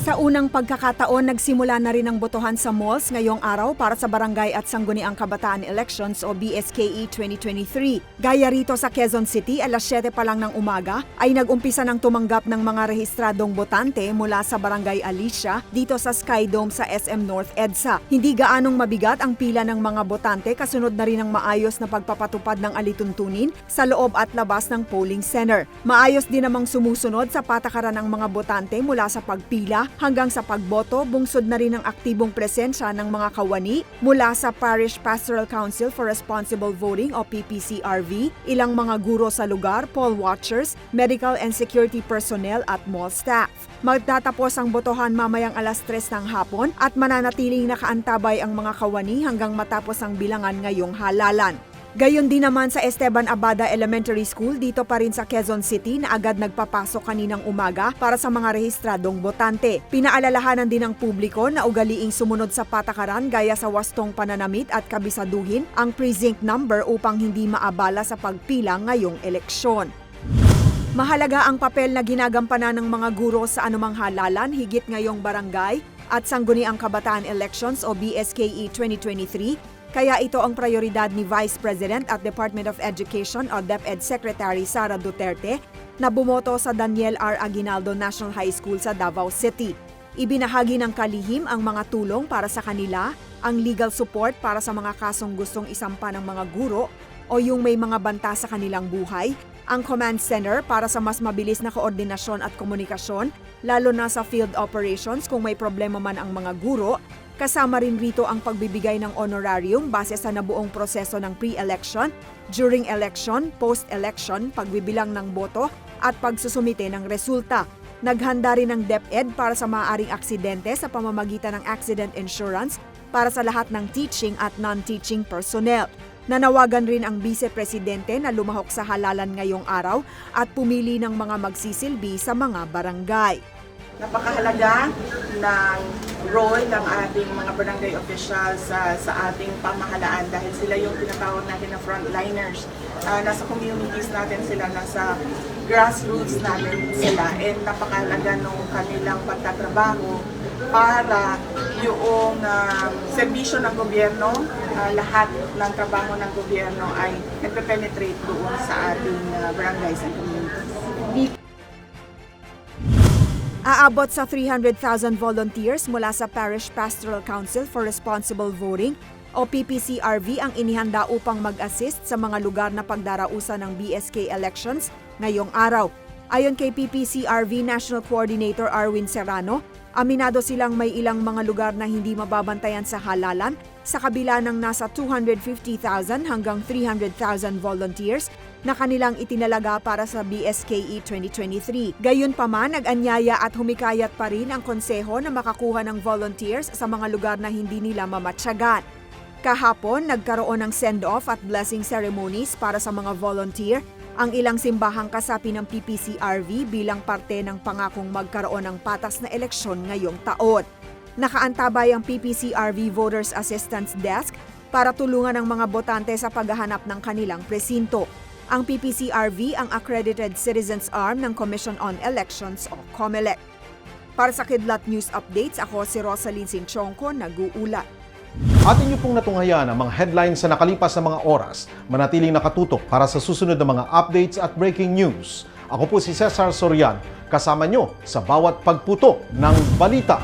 Sa unang pagkakataon, nagsimula na rin ang botohan sa malls ngayong araw para sa Barangay at Sangguniang Kabataan Elections o BSKE 2023. Gaya rito sa Quezon City, alas 7 pa lang ng umaga, ay nag-umpisa ng tumanggap ng mga rehistradong botante mula sa Barangay Alicia dito sa Sky Dome sa SM North EDSA. Hindi gaanong mabigat ang pila ng mga botante kasunod na rin ang maayos na pagpapatupad ng alituntunin sa loob at labas ng polling center. Maayos din namang sumusunod sa patakaran ng mga botante mula sa pagpila hanggang sa pagboto, bungsod na rin ang aktibong presensya ng mga kawani mula sa Parish Pastoral Council for Responsible Voting o PPCRV, ilang mga guro sa lugar, poll watchers, medical and security personnel at mall staff. Magtatapos ang botohan mamayang alas 3 ng hapon at mananatiling nakaantabay ang mga kawani hanggang matapos ang bilangan ngayong halalan. Gayon din naman sa Esteban Abada Elementary School dito pa rin sa Quezon City na agad nagpapasok kaninang umaga para sa mga rehistradong botante. Pinaalalahanan din ng publiko na ugaliing sumunod sa patakaran gaya sa wastong pananamit at kabisaduhin ang precinct number upang hindi maabala sa pagpila ngayong eleksyon. Mahalaga ang papel na ginagampanan ng mga guro sa anumang halalan higit ngayong barangay at sangguniang kabataan elections o BSKE 2023 kaya ito ang prioridad ni Vice President at Department of Education o DepEd Secretary Sara Duterte na bumoto sa Daniel R. Aguinaldo National High School sa Davao City. Ibinahagi ng kalihim ang mga tulong para sa kanila, ang legal support para sa mga kasong gustong isampa ng mga guro o yung may mga banta sa kanilang buhay, ang command center para sa mas mabilis na koordinasyon at komunikasyon, lalo na sa field operations kung may problema man ang mga guro, kasama rin rito ang pagbibigay ng honorarium base sa nabuong proseso ng pre-election, during election, post-election, pagbibilang ng boto at pagsusumite ng resulta. Naghanda rin ng DepEd para sa maaaring aksidente sa pamamagitan ng accident insurance para sa lahat ng teaching at non-teaching personnel. Nanawagan rin ang Vice Presidente na lumahok sa halalan ngayong araw at pumili ng mga magsisilbi sa mga barangay. Napakahalaga ng role ng ating mga barangay officials sa, sa ating pamahalaan dahil sila yung tinatawag natin na frontliners. Ah, nasa communities natin sila, nasa grassroots natin sila. And napakahalaga nung kanilang pagtatrabaho para yung ah, serbisyo ng gobyerno, ah, lahat ng trabaho ng gobyerno ay nagpe-penetrate doon sa ating ah, barangays and communities. Aabot sa 300,000 volunteers mula sa Parish Pastoral Council for Responsible Voting o PPCRV ang inihanda upang mag-assist sa mga lugar na pagdarausan ng BSK elections ngayong araw. Ayon kay PPCRV National Coordinator Arwin Serrano, aminado silang may ilang mga lugar na hindi mababantayan sa halalan sa kabila ng nasa 250,000 hanggang 300,000 volunteers na kanilang itinalaga para sa BSKE 2023. Gayunpaman, nag-anyaya at humikayat pa rin ang konseho na makakuha ng volunteers sa mga lugar na hindi nila mamatsagan. Kahapon, nagkaroon ng send-off at blessing ceremonies para sa mga volunteer ang ilang simbahang kasapi ng PPCRV bilang parte ng pangakong magkaroon ng patas na eleksyon ngayong taon. Nakaantabay ang PPCRV Voters Assistance Desk para tulungan ang mga botante sa paghahanap ng kanilang presinto. Ang PPCRV ang Accredited Citizens Arm ng Commission on Elections o COMELEC. Para sa Kidlat News Updates, ako si Rosalyn Sinchonko, nag-uulat. atin niyo pong natunghayan ang mga headlines sa nakalipas na mga oras. Manatiling nakatutok para sa susunod na mga updates at breaking news. Ako po si Cesar Sorian, kasama nyo sa bawat pagputok ng balita.